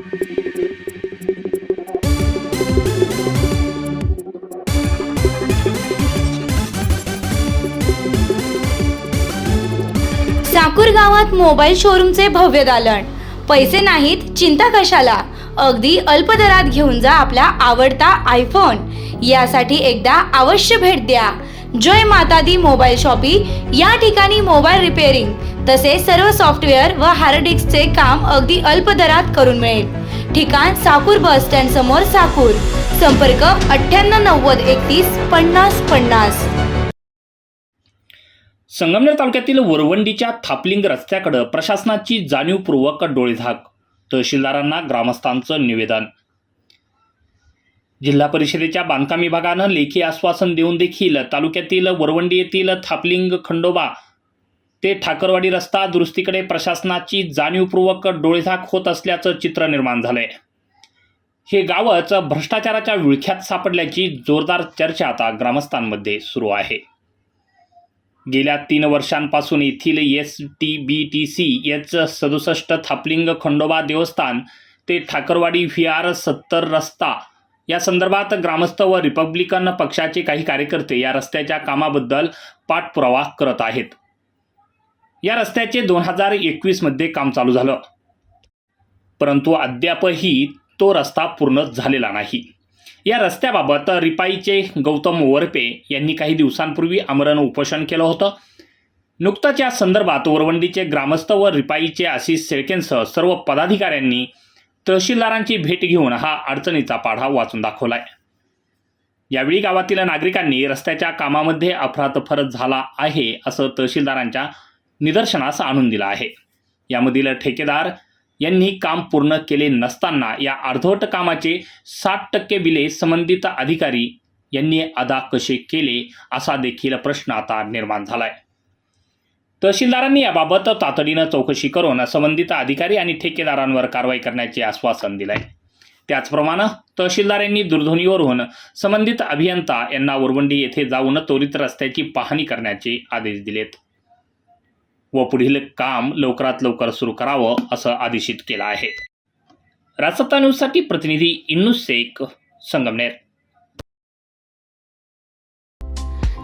साकूर गावात मोबाईल शोरूमचे भव्य दालन. पैसे नाहीत चिंता कशाला? अगदी अल्प दरात घेऊन जा आपला आवडता आयफोन यासाठी एकदा अवश्य भेट द्या. जय माता दी मोबाईल शॉपी या ठिकाणी मोबाईल रिपेअरिंग तसेच सर्व सॉफ्टवेअर व हार्ड डिस्कचे काम अगदी अल्प दरात करून मिळेल. ठिकाण साकूर बस स्टँड समोर साकूर. संपर्क अठ्ठ्याण्णव नव्वद एकतीस पन्नास पन्नास. संगमनेर तालुक्यातील वरवंडीच्या थापलिंग रस्त्याकडे प्रशासनाची जाणीवपूर्वक डोळेझाक. तहसीलदारांना ग्रामस्थांचं निवेदन. जिल्हा परिषदेच्या बांधकाम विभागानं लेखी आश्वासन देऊन देखील तालुक्यातील वरवंडी येथील थापलिंग खंडोबा ते ठाकरवाडी रस्ता दुरुस्तीकडे प्रशासनाची जाणीवपूर्वक डोळेझाक होत असल्याचं चित्र निर्माण झालंय. हे गावच भ्रष्टाचाराच्या विळख्यात सापडल्याची जोरदार चर्चा आता ग्रामस्थांमध्ये सुरू आहे. गेल्या तीन वर्षांपासून येथील S T B T C H सदुसष्ट थापलिंग खंडोबा देवस्थान ते ठाकरवाडी व्ही आर सत्तर रस्ता या संदर्भात ग्रामस्थ व रिपब्लिकन पक्षाचे काही कार्यकर्ते या रस्त्याच्या कामाबद्दल पाठपुरावा करत आहेत. या रस्त्याचे दोन हजार एकवीसमध्ये काम चालू झालं. परंतु अद्यापही तो रस्ता पूर्ण झालेला नाही. या रस्त्याबाबत रिपाईचे गौतम वरपे यांनी काही दिवसांपूर्वी आमरण उपोषण केलं होतं. नुकतंच या संदर्भात वरवंडीचे ग्रामस्थ व रिपाईचे आशिष शेळकेंसह सर्व पदाधिकाऱ्यांनी तहसीलदारांची भेट घेऊन हा अडचणीचा पाढा वाचून दाखवलाय. यावेळी गावातील नागरिकांनी रस्त्याच्या कामामध्ये अफरातफर झाला आहे असं तहसीलदारांच्या निदर्शनास आणून दिलं आहे. यामधील ठेकेदार यांनी काम पूर्ण केले नसताना या अर्धवट कामाचे साठ टक्के बिले संबंधित अधिकारी यांनी अदा कसे केले असा देखील प्रश्न आता निर्माण झाला आहे तहसीलदारांनी याबाबत तातडीनं चौकशी करून संबंधित अधिकारी आणि ठेकेदारांवर कारवाई करण्याचे आश्वासन दिलं आहे त्याचप्रमाणे तहसीलदार यांनी दूरध्वनीवरून संबंधित अभियंता यांना उरवंडी येथे जाऊन त्वरित रस्त्याची पाहणी करण्याचे आदेश दिलेत. व पुढील काम लवकरात लवकर सुरू करावं असं आदेशित केलं आहे. राजसत्ता न्यूजसाठी प्रतिनिधी इन्नू शेख संगमनेर.